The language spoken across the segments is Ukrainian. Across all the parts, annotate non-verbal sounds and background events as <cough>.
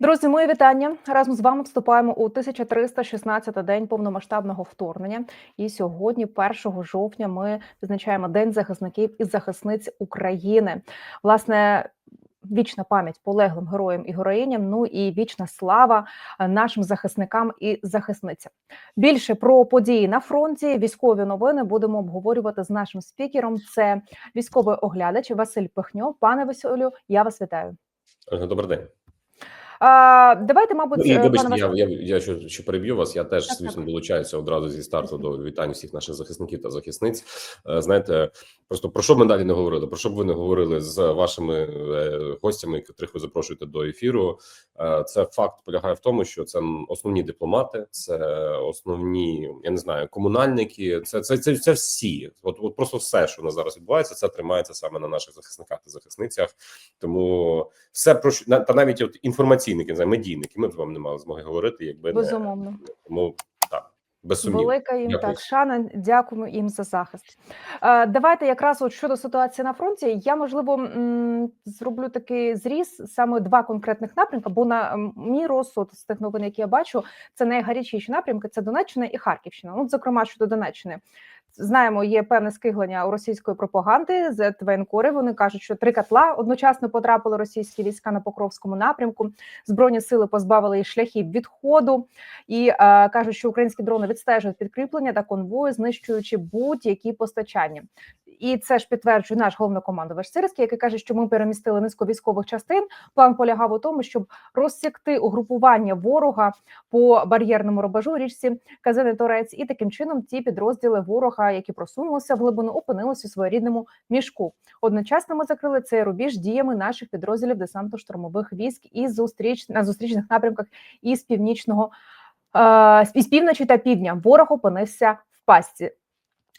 Друзі, мої вітання разом з вами вступаємо у 1316 день повномасштабного вторгнення. І сьогодні, 1 жовтня, ми відзначаємо День захисників і захисниць України. Власне. Вічна пам'ять полеглим героям і героїням. Ну і вічна слава е, нашим захисникам і захисницям. Більше про події на фронті, військові новини будемо обговорювати з нашим спікером. Це військовий оглядач Василь Пихньов. Пане Василю, я вас вітаю. Добрий день. А, давайте, мабуть, Ну, і е, вибачте, я, я, я ще, ще переб'ю вас. Я теж, Так, звісно, так. долучаюся одразу зі старту до вітань всіх наших захисників та захисниць. Е, Знаєте, просто про що б ми далі не говорили? Про що б ви не говорили з вашими е, гостями, котрих ви запрошуєте до ефіру? Це факт полягає в тому, що це основні дипломати, це основні, я не знаю, комунальники. Це це, це, це всі. От, от просто все, що у нас зараз відбувається, це тримається саме на наших захисниках та захисницях. Тому все про що та навіть от інформаційники, не знаю, медійники. Ми б з вами не мали змоги говорити, якби не Безумовно. тому так без. Велика їм Дякую. так шана. Дякуємо їм за захист. Е, давайте якраз от щодо ситуації на фронті. Я можливо м, зроблю такий зріз саме два конкретних напрямки. Бо на мій розсуд з тих новин, які я бачу, це найгарячіші напрямки. Це Донеччина і Харківщина. Ну, зокрема, щодо Донеччини. Знаємо, є певне скиглення у російської пропаганди з воєнкори. Вони кажуть, що три котла одночасно потрапили російські війська на Покровському напрямку. Збройні сили позбавили їх шляхів відходу і е, кажуть, що українські дрони відстежують підкріплення та конвої, знищуючи будь-які постачання. І це ж підтверджує наш головнокомандувач Сирський, який каже, що ми перемістили низку військових частин. План полягав у тому, щоб розсікти угрупування ворога по бар'єрному рубежу річці Казини Торець, і таким чином ті підрозділи ворога, які просунулися в глибину, опинилися у своєрідному мішку. Одночасно ми закрили цей рубіж діями наших підрозділів десантно-штурмових військ і зустріч на зустрічних напрямках із північного е, із півночі та півдня. Ворог опинився в пастці.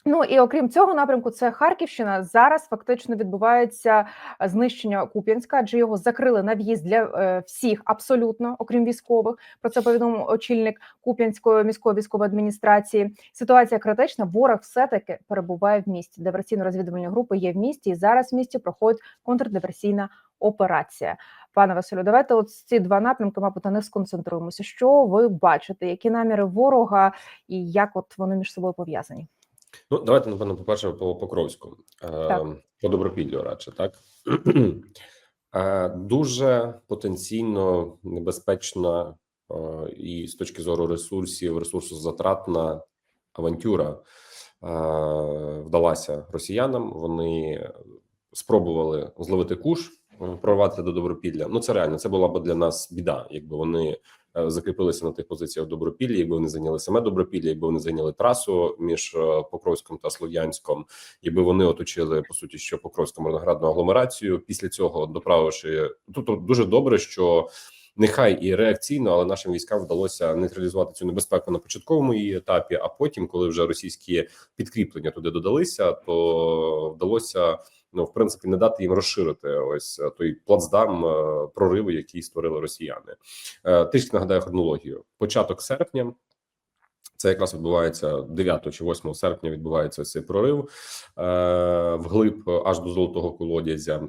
Ну і окрім цього напрямку, це Харківщина. Зараз фактично відбувається е, знищення Куп'янська, адже його закрили на в'їзд для е, всіх, абсолютно, окрім військових. Про це повідомив очільник Куп'янської міської військової адміністрації. Ситуація критична. Ворог все таки перебуває в місті. Диверсійно-розвідувальні групи є в місті, і зараз в місті проходить контрдиверсійна операція. Пане Василю, давайте от ці два напрямки, мабуть, на них сконцентруємося. Що ви бачите? Які наміри ворога і як от вони між собою пов'язані? Ну давайте напевно, по перше, по Покровську е, Так. по добропіллю, радше так Е, дуже потенційно небезпечна е, і з точки зору ресурсів, ресурсозатратна авантюра вдалася росіянам. Вони спробували зловити куш, е, прорвати до добропілля. Ну це реально це була б для нас біда, якби вони е, закріпилися на тих позиціях добропілля, якби вони зайняли саме добропілля, якби вони зайняли трасу між е, Покровськом та Слов'янськом, якби вони оточили по суті що Покровську мирноградну агломерацію. Після цього доправивши тут дуже добре, що. Нехай і реакційно, але нашим військам вдалося нейтралізувати цю небезпеку на початковому її етапі. А потім, коли вже російські підкріплення туди додалися, то вдалося ну в принципі не дати їм розширити ось е, той плацдарм е, прориву, який створили росіяни. Е, Трішки нагадаю хронологію. Початок серпня. Це якраз відбувається 9 чи 8 серпня. Відбувається цей прорив вглиб аж до золотого колодязя.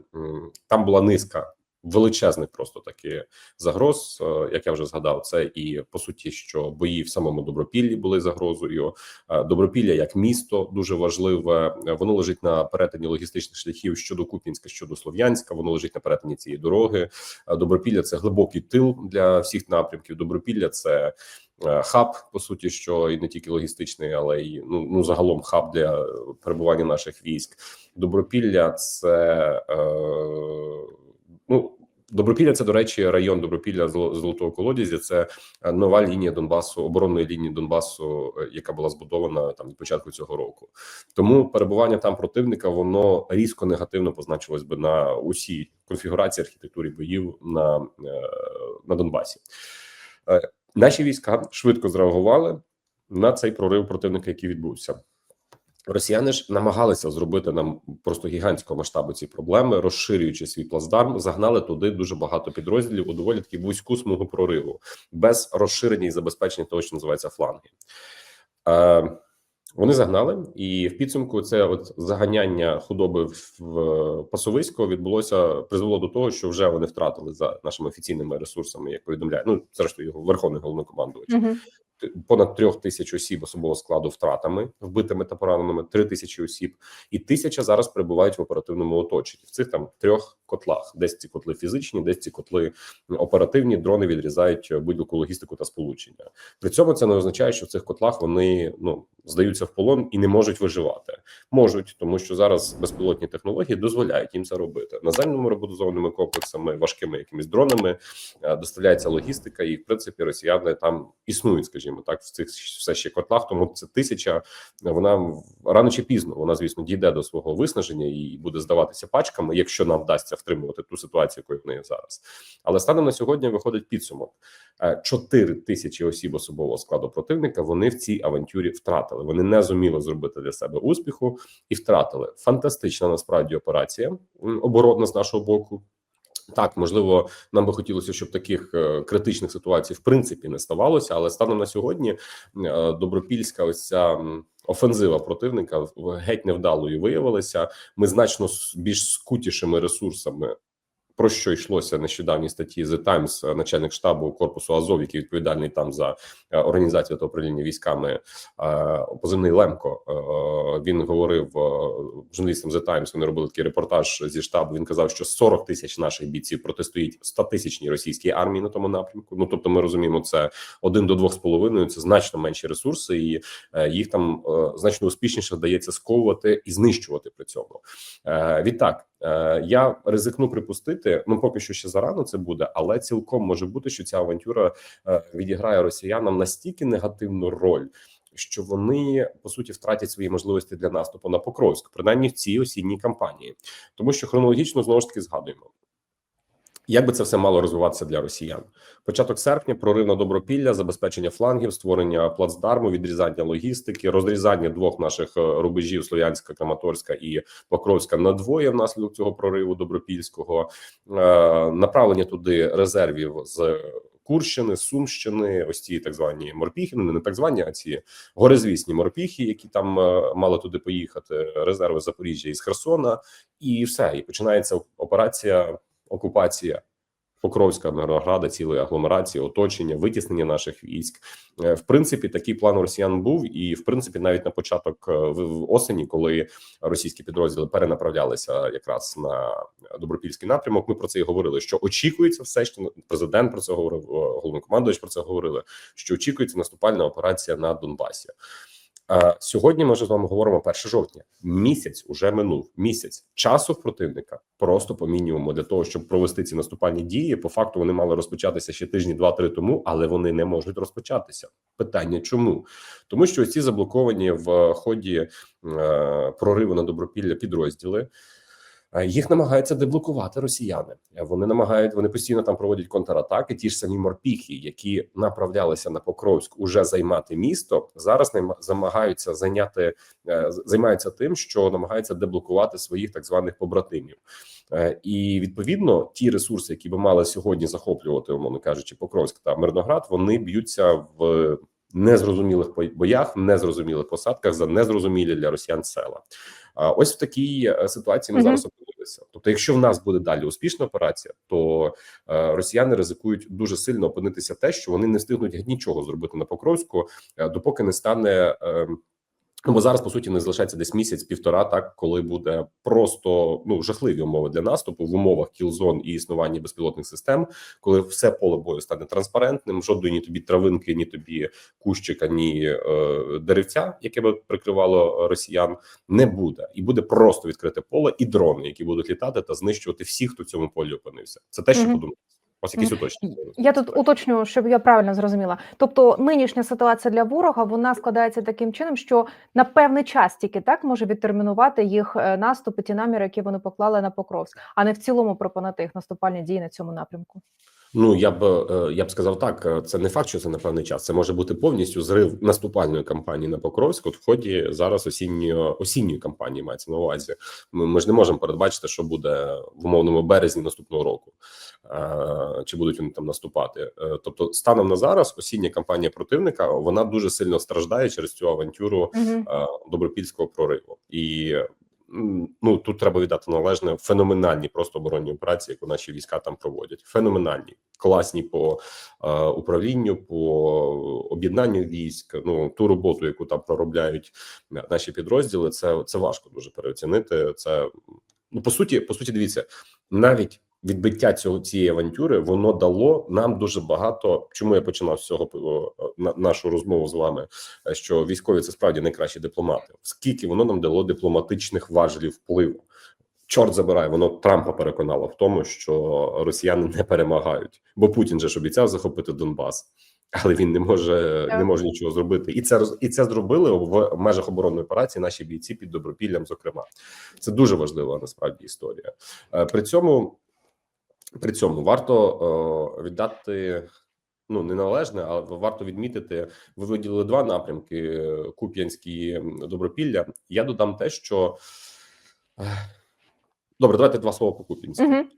Там була низка величезних просто таки загроз. Е, Як я вже згадав, це і по суті, що бої в самому добропіллі були загрозою. Е, Добропілля як місто дуже важливе. Е, Воно лежить на перетині логістичних шляхів щодо Куп'янська, щодо Слов'янська. Воно лежить на перетині цієї дороги. Добропілля це глибокий тил для всіх напрямків. Добропілля це хаб, по суті, що і не тільки логістичний, але й ну, ну загалом хаб для перебування наших військ. Добропілля це е, ну. Добропілля це, до речі, район Добропілля Золо- Золотого колодязя. Це е, нова лінія Донбасу, оборонної лінії Донбасу, е, яка була збудована там від початку цього року. Тому перебування там противника воно різко негативно позначилось би на усій конфігурації архітектурі боїв на, е, на Донбасі. Наші війська швидко зреагували на цей прорив противника, який відбувся. Росіяни ж намагалися зробити нам просто гігантського масштабу ці проблеми, розширюючи свій плацдарм, загнали туди дуже багато підрозділів у доволі таки вузьку смугу прориву, без розширення і забезпечення того, що називається фланги. Е, Вони загнали, і в підсумку це от заганяння худоби в, пасовисько відбулося призвело до того, що вже вони втратили за нашими офіційними ресурсами, як повідомляє ну зрештою його верховний головнокомандувач. Угу. Понад трьох тисяч осіб особового складу втратами, вбитими та пораненими, три тисячі осіб, і тисяча зараз перебувають в оперативному оточенні. В цих там трьох котлах. Десь ці котли фізичні, десь ці котли оперативні. Дрони відрізають будь-яку логістику та сполучення. При цьому це не означає, що в цих котлах вони ну здаються в полон і не можуть виживати. Можуть, тому що зараз безпілотні технології дозволяють їм це робити наземними роботизованими комплексами, важкими якимись дронами е, доставляється логістика, і в принципі росіяни там існують, скажімо так, в цих все ще котлах. Тому це тисяча вона рано чи пізно вона, звісно, дійде до свого виснаження і буде здаватися пачками, якщо нам вдасться втримувати ту ситуацію, якою в неї зараз. Але станом на сьогодні виходить підсумок: Е, чотири тисячі осіб особового складу противника. Вони в цій авантюрі втратили. Вони не зуміли зробити для себе успіху і втратили. Фантастична насправді операція м, оборонна з нашого боку. Так, можливо, нам би хотілося, щоб таких е, критичних ситуацій в принципі не ставалося, але станом на сьогодні е, добропільська ось ця офензива противника геть невдалою виявилася. Ми значно більш скутішими ресурсами. Про що йшлося нещодавній статті The Times, е, начальник штабу корпусу Азов, який відповідальний там за е, організацію та управління військами, е, позивний Лемко. Він говорив журналістам The Times, Вони робили такий репортаж зі штабу. Він казав, що 40 тисяч наших бійців протистоїть 100 тисячній російській армії на тому напрямку. Ну тобто, ми розуміємо, це один до двох з половиною. Це значно менші ресурси, і їх там значно успішніше вдається сковувати і знищувати при цьому. Відтак, я ризикну припустити. Ну поки що ще зарано це буде, але цілком може бути, що ця авантюра е, відіграє росіянам настільки негативну роль. Що вони по суті втратять свої можливості для наступу на Покровськ, принаймні в цій осінній кампанії, тому що хронологічно знову ж таки згадуємо, як би це все мало розвиватися для росіян. Початок серпня, прорив на добропілля, забезпечення флангів, створення плацдарму, відрізання логістики, розрізання двох наших е, рубежів Слов'янська, Краматорська і Покровська на двоє внаслідок цього прориву добропільського, е, направлення туди резервів з. Курщини, Сумщини, ось ці так звані морпіхи, ну не так звані, а ці горизвісні морпіхи, які там е, мали туди поїхати, резерви Запоріжжя із Херсона, і все. І починається операція окупація Покровська, Мирнограда, цілої агломерації, оточення, витіснення наших військ. Е, В принципі, такий план росіян був, і в принципі, навіть на початок е, в осені, коли російські підрозділи перенаправлялися якраз на добропільський напрямок, ми про це і говорили. Що очікується, все що президент про це говорив, е, головнокомандувач про це говорили. Що очікується наступальна операція на Донбасі. Сьогодні ми вже з вами говоримо 1 жовтня. Місяць уже минув. Місяць часу в противника просто по мінімуму для того, щоб провести ці наступальні дії. По факту вони мали розпочатися ще тижні два-три тому, але вони не можуть розпочатися. Питання чому? Тому що ці заблоковані в ході е, прориву на добропілля підрозділи. Е, Їх намагаються деблокувати росіяни. Е, Вони намагають, вони постійно там проводять контратаки. Ті ж самі морпіхи, які направлялися на Покровськ, уже займати місто. Зараз намагаються зайняти е, займаються тим, що намагаються деблокувати своїх так званих побратимів. І відповідно ті ресурси, які би мали сьогодні захоплювати, умовно кажучи, Покровськ та Мирноград, вони б'ються в незрозумілих боях, незрозумілих посадках за незрозумілі для росіян села. Ось в такій е, ситуації ми Мгм. зараз опинилися. Тобто, якщо в нас буде далі успішна операція, то е, росіяни ризикують дуже сильно опинитися те, що вони не встигнуть нічого зробити на Покровську, е, допоки не стане. Ну, бо зараз по суті не залишається десь місяць-півтора, так коли буде просто ну жахливі умови для наступу в умовах кілзон і існування безпілотних систем, коли все поле бою стане транспарентним, жодної ні тобі травинки, ні тобі кущика, ні е, деревця, яке би прикривало росіян, не буде, і буде просто відкрите поле і дрони, які будуть літати та знищувати всіх, хто в цьому полі опинився. Це те, що Мгм. подумав. Ось якісь уточнення. Я тут уточню, щоб я правильно зрозуміла. Тобто, нинішня ситуація для ворога вона складається таким чином, що на певний час тільки так може відтермінувати їх е, наступи, ті наміри, які вони поклали на Покровськ, а не в цілому припинити їх наступальні дії на цьому напрямку. Ну я б е, я б сказав так. е, Це не факт, що це на певний час. Це може бути повністю зрив наступальної кампанії на Покровськ от в ході зараз осінньої осінньої кампанії. Мається на увазі. Ми, ми ж не можемо передбачити, що буде в умовному березні наступного року, чи будуть вони там наступати. Е, Тобто, станом на зараз осіння кампанія противника вона дуже сильно страждає через цю авантюру е, добропільського прориву, і ну тут треба віддати належне феноменальні просто оборонні операції, яку наші війська там проводять. Феноменальні, класні по е, управлінню, по об'єднанню військ. Ну ту роботу, яку там проробляють наші підрозділи, це це важко дуже переоцінити. Це ну по суті, по суті, дивіться, навіть відбиття цього цієї авантюри воно дало нам дуже багато. Чому я починав з цього на- нашу розмову з вами? е, Що військові це справді найкращі дипломати, скільки воно нам дало дипломатичних важелів впливу. Чорт забирай, воно Трампа переконало в тому, що росіяни не перемагають, бо Путін же ж обіцяв захопити Донбас, але він не може не може нічого зробити. І це і це зробили в межах оборонної операції. Наші бійці під добропіллям. Зокрема, це дуже важлива насправді історія. Е, При цьому при цьому варто е, віддати. Ну, не належне, але варто відмітити. Ви виділили два напрямки: Куп'янський і Добропілля. Я додам те, що е, добре, давайте два слова по Куп'янську. Мгм.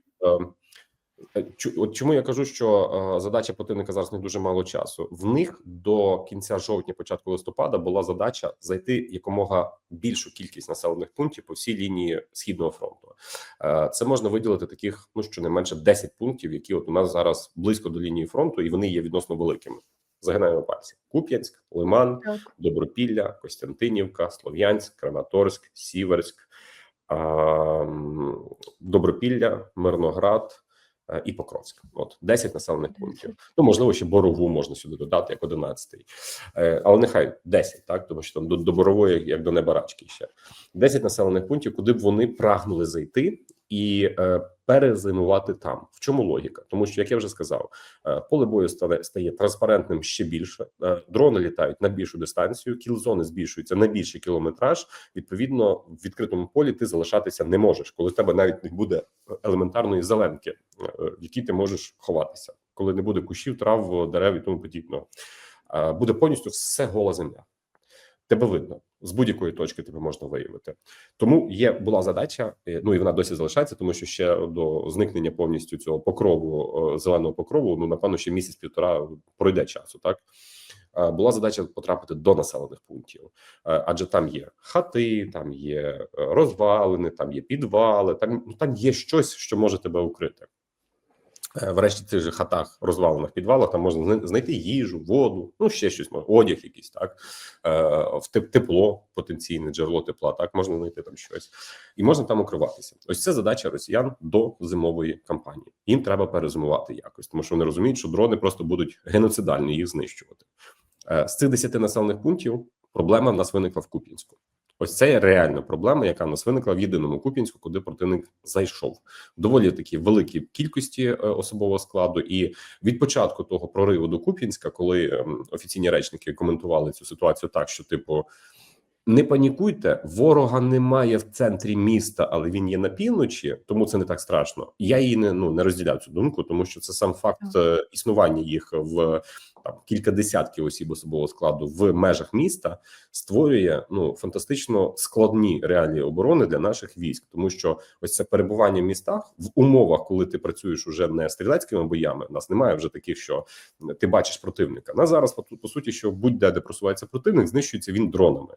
Е, От чому я кажу, що е, задача противника зараз не дуже мало часу. В них до кінця жовтня, початку листопада, була задача зайти якомога більшу кількість населених пунктів по всій лінії східного фронту. Е, Це можна виділити таких, ну щонайменше 10 пунктів, які от у нас зараз близько до лінії фронту, і вони є відносно великими. Загинаємо пальці: Куп'янськ, Лиман, Так. Добропілля, Костянтинівка, Слов'янськ, Краматорськ, Сіверськ, Добропілля, Мирноград і Покровськ. От 10 населених пунктів. Ну можливо, ще Борову можна сюди додати як 11-й. Е, але нехай 10, так тому що там до, до Борової, як до Небарачки, ще 10 населених пунктів, куди б вони прагнули зайти і е, перезимувати там. В чому логіка? Тому що, як я вже сказав, е, поле бою стане стає транспарентним ще більше. Е, дрони літають на більшу дистанцію, кілзони збільшуються на більший кілометраж. Відповідно, в відкритому полі ти залишатися не можеш, коли в тебе навіть не буде елементарної зеленки, в якій ти можеш ховатися, коли не буде кущів, трав, дерев і тому подібного. Буде повністю все гола земля. Тебе видно з будь-якої точки тебе можна виявити. Тому є була задача, е, ну і вона досі залишається, тому що ще до зникнення повністю цього покрову е, зеленого покрову. Ну напевно, ще місяць-півтора пройде часу. Так була задача потрапити до населених пунктів, Е, адже там є хати, там є розвалини, там є підвали, там ну там є щось, що може тебе укрити. Е, Врешті цих же хатах, розвалених підвалах, там можна знайти їжу, воду, ну ще щось, може, одяг якийсь, так е, в тепло, потенційне джерело тепла, так можна знайти там щось, і можна там укриватися. Ось це задача росіян до зимової кампанії. Їм треба перезимувати якось, тому що вони розуміють, що дрони просто будуть геноцидально їх знищувати. Е, З цих 10 населених пунктів проблема в нас виникла в Куп'янську. Ось це реальна проблема, яка в нас виникла в єдиному Куп'янську, куди противник зайшов. Доволі такі великі кількості е, особового складу. І від початку того прориву до Куп'янська, коли ем, офіційні речники коментували цю ситуацію так, що типу. Не панікуйте, ворога немає в центрі міста, але він є на півночі, тому це не так страшно. Я її не ну не розділяв цю думку, тому що це сам факт е, існування їх в там кілька десятків осіб особового складу в межах міста створює ну фантастично складні реалії оборони для наших військ, тому що ось це перебування в містах в умовах, коли ти працюєш уже не стрілецькими боями. У нас немає вже таких, що ти бачиш противника. На зараз по, по суті, що будь-де де просувається противник, знищується він дронами.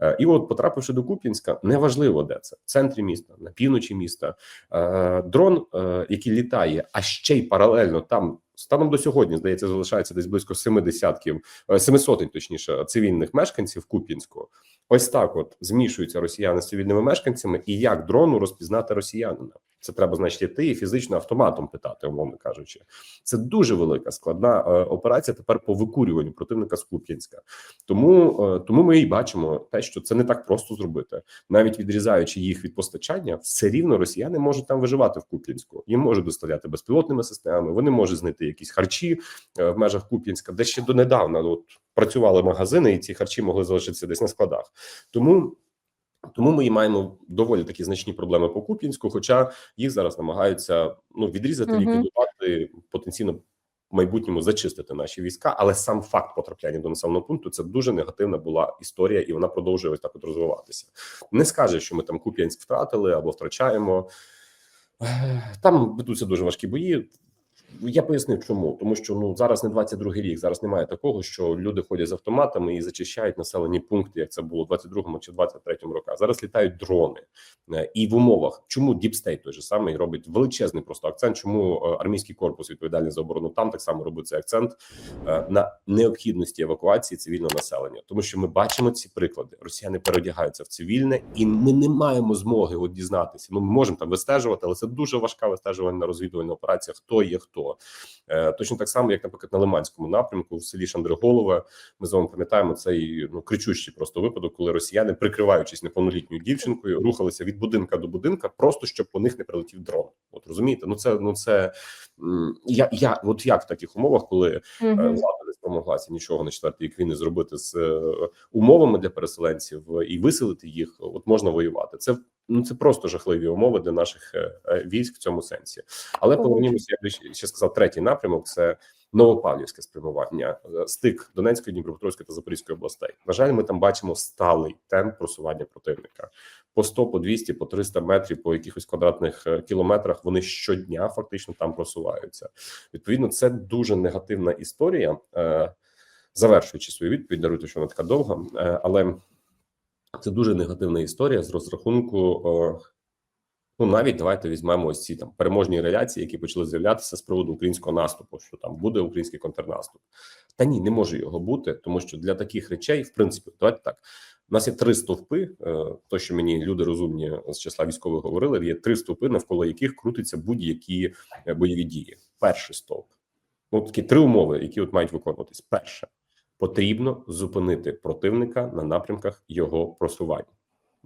Е, І от, потрапивши до Куп'янська, неважливо де це в центрі міста, на півночі міста. е, Дрон, е, який літає, а ще й паралельно там. Станом до сьогодні, здається, залишається десь близько семи десятків, е, семи сотень, точніше, цивільних мешканців Куп'янського. Ось так, от змішуються росіяни з цивільними мешканцями, і як дрону розпізнати росіянина? Це треба, значить, йти і фізично автоматом питати, умовно кажучи. Це дуже велика складна е, операція тепер по викурюванню противника з Куп'янська. Тому, е, тому ми і бачимо те, що це не так просто зробити, навіть відрізаючи їх від постачання, все рівно росіяни можуть там виживати в Куп'янську. Їм можуть доставляти безпілотними системами. Вони можуть знайти якісь харчі е, в межах Куп'янська, де ще донедавна от працювали магазини, і ці харчі могли залишитися десь на складах. Тому. Тому ми і маємо доволі такі значні проблеми по Куп'янську, хоча їх зараз намагаються ну відрізати, Мгм. ліквідувати потенційно в майбутньому зачистити наші війська, але сам факт потрапляння до населеного пункту це дуже негативна була історія, і вона продовжує ось так от розвиватися. Не скаже, що ми там Куп'янськ втратили або втрачаємо. Там ведуться дуже важкі бої. Я пояснив, чому тому, що ну зараз не 22-й рік. Зараз немає такого, що люди ходять з автоматами і зачищають населені пункти, як це було в 22-му чи 23-му роках. Зараз літають дрони Е, і в умовах, чому Діпстейт той же самий робить величезний просто акцент. Чому е, армійський корпус відповідальний за оборону там так само робить цей акцент е, на необхідності евакуації цивільного населення, тому що ми бачимо ці приклади. Росіяни переодягаються в цивільне, і ми не маємо змоги от дізнатися. Ну, ми можемо там вистежувати, але це дуже важка вистежувальна розвідувальна операція. Хто є хто Е, точно так само, як наприклад на Лиманському напрямку в селі Шандриголове. Ми з вами пам'ятаємо цей ну кричущий просто випадок, коли росіяни, прикриваючись неповнолітньою дівчинкою, рухалися від будинка до будинка, просто щоб по них не прилетів дрон. От розумієте, ну це ну це я, я от як в таких умовах, коли Мгм. влада не спромоглася нічого на четвертий рік війни зробити з е, умовами для переселенців і виселити їх, от можна воювати. Це ну це просто жахливі умови для наших е, е, військ в цьому сенсі. Але повернімося, я би ще- сказав, третій напрямок це Новопавлівське спрямування, е, стик Донецької, Дніпропетровської та Запорізької областей. На жаль, ми там бачимо сталий темп просування противника по 100, по 200, по 300 метрів, по якихось квадратних кілометрах. Вони щодня фактично там просуваються. Відповідно, це дуже негативна історія. Завершуючи свою відповідь, даруйте, що вона така довга, але це дуже негативна історія з розрахунку. Ну, навіть давайте візьмемо ось ці там переможні реляції, які почали з'являтися з приводу українського наступу, що там буде український контрнаступ. Та ні, не може його бути, тому що для таких речей, в принципі, давайте так. У нас є три стовпи. е, То, що мені люди розумні з числа військових говорили, є три стовпи, навколо яких крутяться будь-які е, бойові дії. Перший стовп. Ну, такі три умови, які от мають виконуватись. Перше потрібно зупинити противника на напрямках його просування.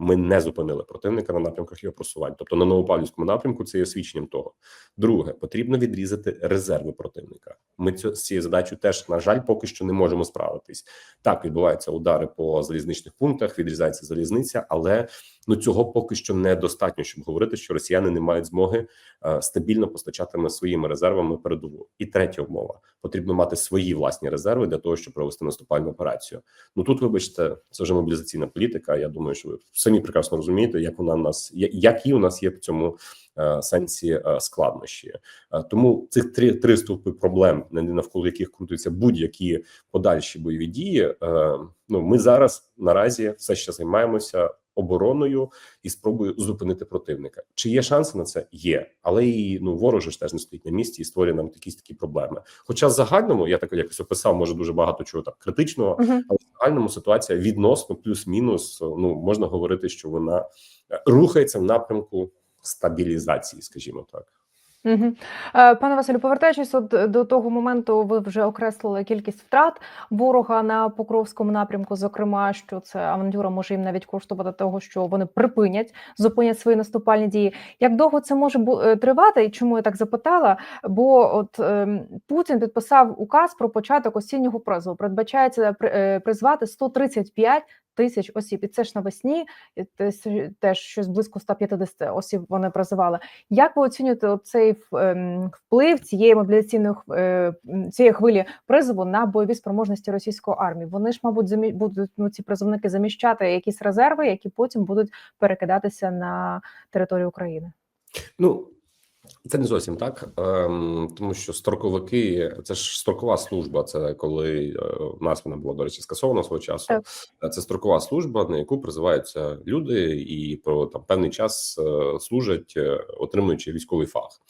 Ми не зупинили противника на напрямках його просування. Тобто на Новопавлівському напрямку це є свідченням того. Друге, потрібно відрізати резерви противника. Ми цю, з цією задачею теж, на жаль, поки що не можемо справитись. Так відбуваються удари по залізничних пунктах, відрізається залізниця, але ну цього поки що недостатньо, щоб говорити, що росіяни не мають змоги е, стабільно постачатиме своїми резервами передову. І третя умова: потрібно мати свої власні резерви для того, щоб провести наступальну операцію. Ну тут, вибачте, це вже мобілізаційна політика. Я думаю, що ви самі прекрасно розумієте, як вона нас які у нас є в цьому е, сенсі е, складнощі. Е, Тому цих три три стовпи проблем, на- навколо яких крутяться будь-які подальші бойові дії. Ну ми зараз наразі все ще займаємося обороною і спробою зупинити противника. Чи є шанси на це? Є, але і ну вороже ж теж не стоїть на місці і створює нам якісь такі проблеми. Хоча в загальному я так якось описав, може дуже багато чого так критичного, Мгм. але в загальному ситуація відносно плюс-мінус. Ну можна говорити, що вона е, рухається в напрямку стабілізації, скажімо так. Е, Пане Василю, повертаючись от до того моменту, ви вже окреслили кількість втрат ворога на Покровському напрямку. Зокрема, що це авантюра може їм навіть коштувати того, що вони припинять, зупинять свої наступальні дії. Як довго це може е, тривати? І чому я так запитала? Бо от ем, Путін підписав указ про початок осіннього призову. Передбачається е, призвати 135 тисяч осіб, і це ж навесні, теж- щось близько 150 осіб вони призивали. Як ви оцінюєте цей вплив цієї мобілізаційної е, цієї хвилі призову на бойові спроможності російської армії? Вони ж, мабуть, замі... будуть ну, ці призовники заміщати якісь резерви, які потім будуть перекидатися на територію України. Ну це не зовсім так, ем, тому що строковики це ж строкова служба. Це коли е, в нас вона була до речі скасована свого часу. Так. Е, Це строкова служба, на яку призиваються люди, і про там певний час е, служать, отримуючи військовий фах.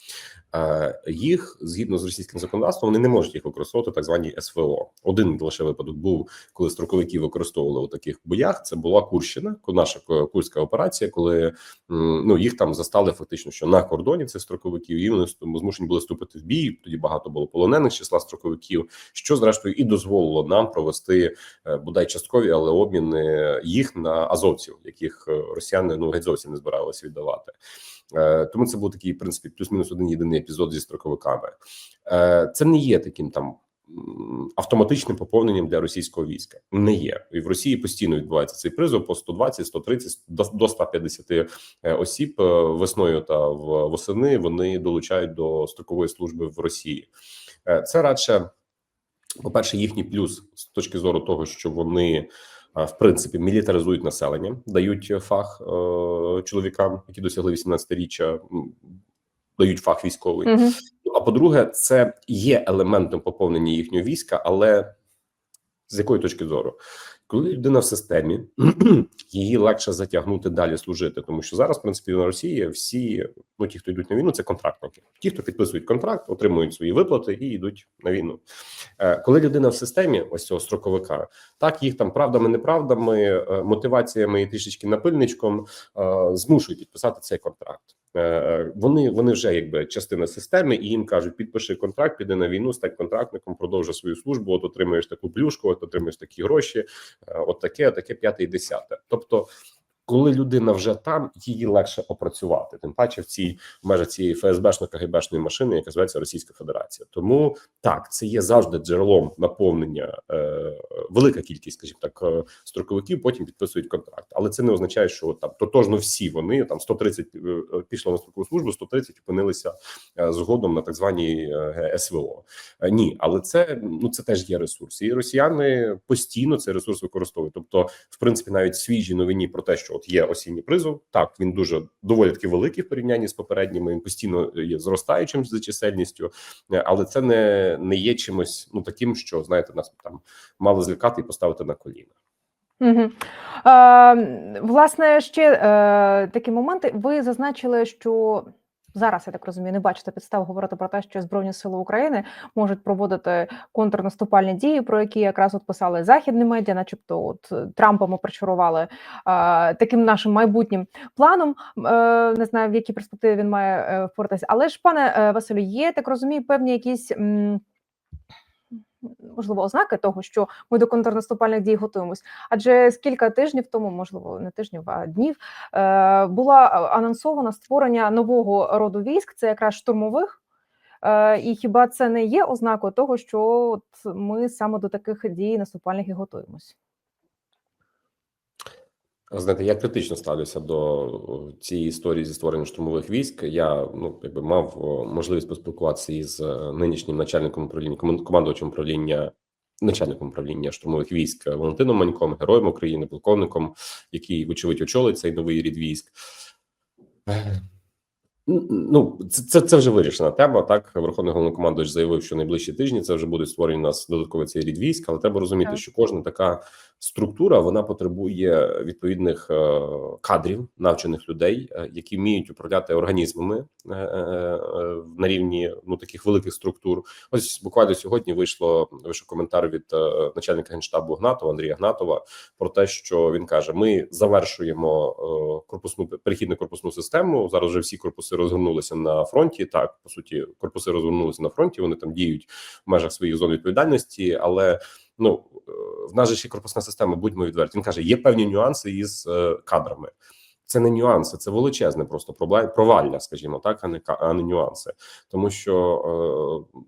Е, Їх згідно з російським законодавством, вони не можуть їх використовувати так звані СВО. Один лише випадок був, коли строковики використовували у таких боях. Це була Курщина, наша ку- курська операція, коли ну їх там застали фактично, що на кордоні цих строковиків, і вони змушені були вступити в бій. Тоді багато було полонених числа строковиків, що зрештою і дозволило нам провести е, бодай часткові, але обміни їх на азовців, яких е, росіяни ну геть зовсім не збиралися віддавати. Е, Тому це був такий в принципі плюс-мінус один єдиний епізод зі строковиками. Е, Це не є таким там автоматичним поповненням для російського війська. Не є і в Росії постійно відбувається цей призов по 120, 130, до до 150 е, осіб весною та восени вони долучають до строкової служби в Росії. Це радше, по перше, їхній плюс з точки зору того, що вони. В принципі, мілітаризують населення, дають фах е, чоловікам, які досягли 18-річчя, дають фах військовий. Ну, А по-друге, це є елементом поповнення їхнього війська, але з якої точки зору? Коли людина в системі, <clears throat> її легше затягнути далі служити, тому що зараз, в принципі, на Росії всі, ну ті, хто йдуть на війну, це контрактники. Ті, хто підписують контракт, отримують свої виплати і йдуть на війну. Е, Коли людина в системі ось цього строковика, так їх там правдами, неправдами, е, мотиваціями і трішечки напильничком е, змушують підписати цей контракт. Е, Вони вони вже якби частина системи, і їм кажуть: підпиши контракт, піди на війну, стань контрактником, продовжуй свою службу. От отримаєш таку плюшку, от отримаєш такі гроші, е, от таке, таке, п'яте і десяте. Тобто, коли людина вже там, її легше опрацювати, тим паче в цій в межах цієї ФСБшно КГБшної машини, яка зветься Російська Федерація. Тому так, це є завжди джерелом наповнення. Е, велика кількість, скажімо так, е, строковиків потім підписують контракт, але це не означає, що там тотожно всі вони там 130 е, пішло на строкову службу, 130 опинилися е, згодом на так званій СВО. Ні, але це ну це теж є ресурс, і росіяни постійно цей ресурс використовують. Тобто, в принципі, навіть свіжі новині про те, що от є осінній призов. Так він дуже доволі таки великий в порівнянні з попередніми. Він постійно є зростаючим за чисельністю, е, але це не, не є чимось ну таким, що знаєте, нас там мали злякати і поставити на коліна. Угу. Е, власне, ще е, такі моменти. Ви зазначили, що зараз, я так розумію, не бачите підстав говорити про те, що Збройні Сили України можуть проводити контрнаступальні дії, про які якраз от писали західні медіа, начебто от е, Трампа ми причарували таким нашим майбутнім планом. Е, не знаю, в якій перспективі він має е, впоратися. Але ж, пане е, Василю, є так розумію, певні якісь. Можливо, ознаки того, що ми до контрнаступальних дій готуємось. Адже з кілька тижнів тому, можливо, не тижнів, а днів, була анонсована анонсовано створення нового роду військ, це якраз штурмових. Е, і хіба це не є ознакою того, що от ми саме до таких дій наступальних і готуємось? Знаєте, я критично ставлюся до цієї історії зі створенням штурмових військ. Я ну якби мав можливість поспілкуватися із е, нинішнім начальником управління командувачем управління. Начальником управління штурмових військ Валентином Маньком, героєм України, полковником, який, вочевидь, очолить цей новий рід військ. Е, Ну, це, це, це вже вирішена тема. Так, Верховний головнокомандувач заявив, що найближчі тижні це вже буде створені у нас додатковий цей рід військ, але треба розуміти, Так. що кожна така структура вона потребує відповідних е, кадрів, навчених людей, е, які вміють управляти організмами е, на рівні ну таких великих структур. Ось буквально сьогодні вийшло вийшов коментар від начальника генштабу Гнатова Андрія Гнатова про те, що він каже: Ми завершуємо корпусну перехідну корпусну систему. Зараз вже всі корпуси розгорнулися на фронті. Так, по суті, корпуси розгорнулися на фронті. Вони там діють в межах своїх зон відповідальності, але ну е, в нас же ще корпусна система, будьмо відверті. Він каже, є певні нюанси із е, кадрами. Це не нюанси, це величезне просто провалля, скажімо так, а не а не нюанси, тому що. Е,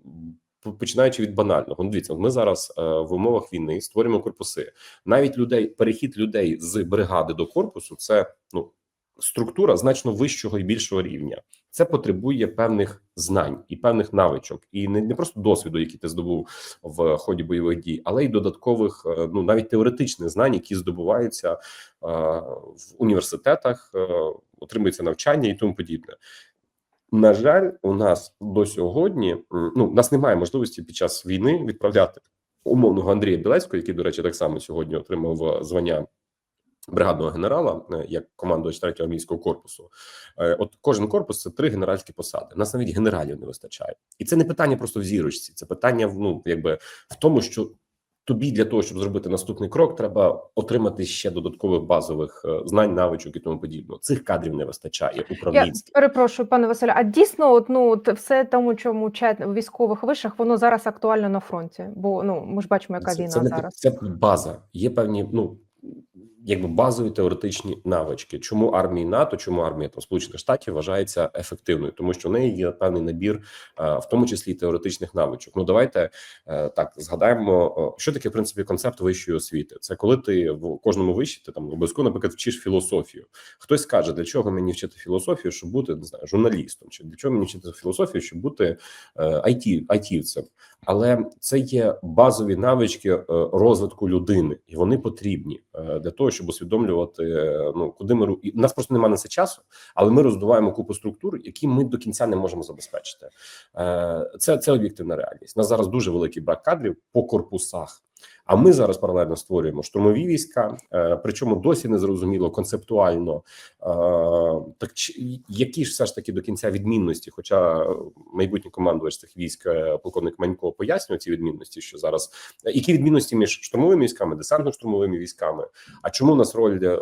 Починаючи від банального, ну дивіться, ми зараз в умовах війни створюємо корпуси. Навіть людей, перехід людей з бригади до корпусу, це ну структура значно вищого і більшого рівня. Це потребує певних знань і певних навичок, і не, не просто досвіду, який ти здобув в ході бойових дій, але й додаткових, е, ну навіть теоретичних знань, які здобуваються е, в університетах, е, отримується навчання і тому подібне. На жаль, у нас до сьогодні ну у нас немає можливості під час війни відправляти умовного Андрія Білецького, який, до речі, так само сьогодні отримав е, звання бригадного генерала е, як командувач третього армійського корпусу. Е, От кожен корпус це три генеральські посади. Нас навіть генералів не вистачає, і це не питання просто в зірочці. Це питання в ну якби в тому, що тобі для того, щоб зробити наступний крок, треба отримати ще додаткових базових е, знань, навичок і тому подібного. Цих кадрів не вистачає Я перепрошую, пане Василю. А дійсно, от, ну от все тому, чому вчать у військових вишах, воно зараз актуально на фронті. Бо ну ми ж бачимо, яка Це, війна це, не, зараз. це база. Є певні, ну якби базові теоретичні навички. Чому армії НАТО, чому армія там Сполучених Штатів вважається ефективною, тому що в неї є певний набір, е, в тому числі теоретичних навичок. Ну давайте е, так згадаємо, що таке в принципі концепт вищої освіти. Це коли ти в кожному виші ти там обов'язково, наприклад, вчиш філософію. Хтось скаже, для чого мені вчити філософію, щоб бути не знаю, журналістом, чи для чого мені вчити філософію, щоб бути е, IT, айтівцем. Але це є базові навички е, розвитку людини, і вони потрібні е, для того, щоб усвідомлювати ну куди ми і нас просто немає на це часу, але ми роздуваємо купу структур, які ми до кінця не можемо забезпечити. Е, Це, це об'єктивна реальність. У нас зараз дуже великий брак кадрів по корпусах. А ми зараз паралельно створюємо штурмові війська, е, причому досі не зрозуміло концептуально, е, так які ж все ж таки до кінця відмінності. Хоча майбутній командувач цих військ, е, полковник Манько, пояснює ці відмінності, що зараз які відмінності між штурмовими військами, десантно-штурмовими військами. А чому у нас роль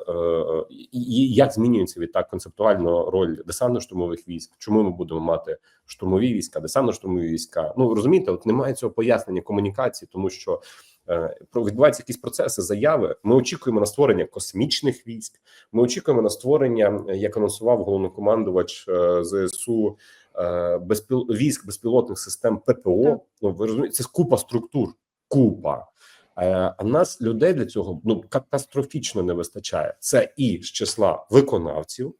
і як змінюється відтак концептуально роль десантно-штурмових військ? Чому ми будемо мати штурмові війська, десантно-штурмові війська? Ну розумієте, от немає цього пояснення комунікації, тому що відбуваються якісь процеси заяви. Ми очікуємо на створення космічних військ. Ми очікуємо на створення, е, як анонсував головнокомандувач е, ЗСУ. е, Безпіл... військ безпілотних систем ППО. Ну ви розумієте, це купа структур, купа. Е, А нас людей для цього ну катастрофічно не вистачає. Це і з числа виконавців,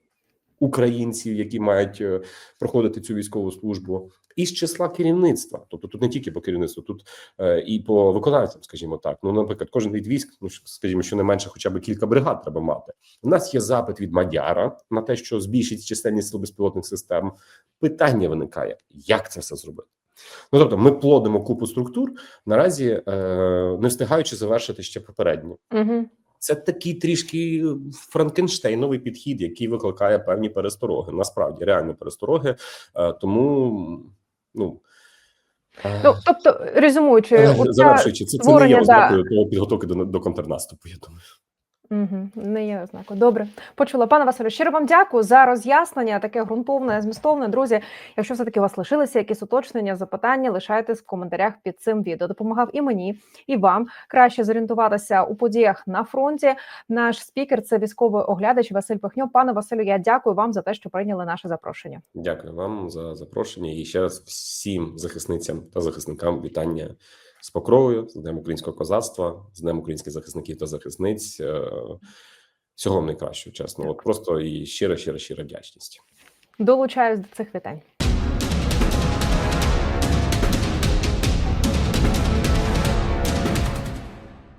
українців, які мають е, проходити цю військову службу, і з числа керівництва. Тобто тут не тільки по керівництву, тут е, і по виконавцям, скажімо так. Ну, наприклад, кожен від військ, ну скажімо, що не менше, хоча б кілька бригад треба мати. У нас є запит від Мадяра на те, що збільшить чисельність сил безпілотних систем. Питання виникає, як це все зробити. Ну тобто, ми плодимо купу структур наразі, е, не встигаючи завершити ще попереднє. Угу. Це такий трішки франкенштейновий підхід, який викликає певні перестороги. Насправді реальні перестороги. Е, тому ну. е, Ну тобто, резюмуючи, е, завершуючи, це, це не є ознакою того підготовки до, до контрнаступу. Я думаю. Угу, не є ознакою. Добре, почула. Пане Василю, щиро вам дякую за роз'яснення, таке ґрунтовне, змістовне. Друзі, якщо все-таки у вас лишилися якісь уточнення, запитання, лишайтесь в коментарях під цим відео. Допомагав і мені, і вам краще зорієнтуватися у подіях на фронті. Наш спікер це військовий оглядач Василь Пихньо. Пане Василю, я дякую вам за те, що прийняли наше запрошення. Дякую вам за запрошення і ще раз всім захисницям та захисникам вітання з покровою, з Днем українського козацтва, з Днем українських захисників та захисниць. Е, Всього вам найкращого, чесно. От просто і щира, щира, щира вдячність. Долучаюсь до цих вітань.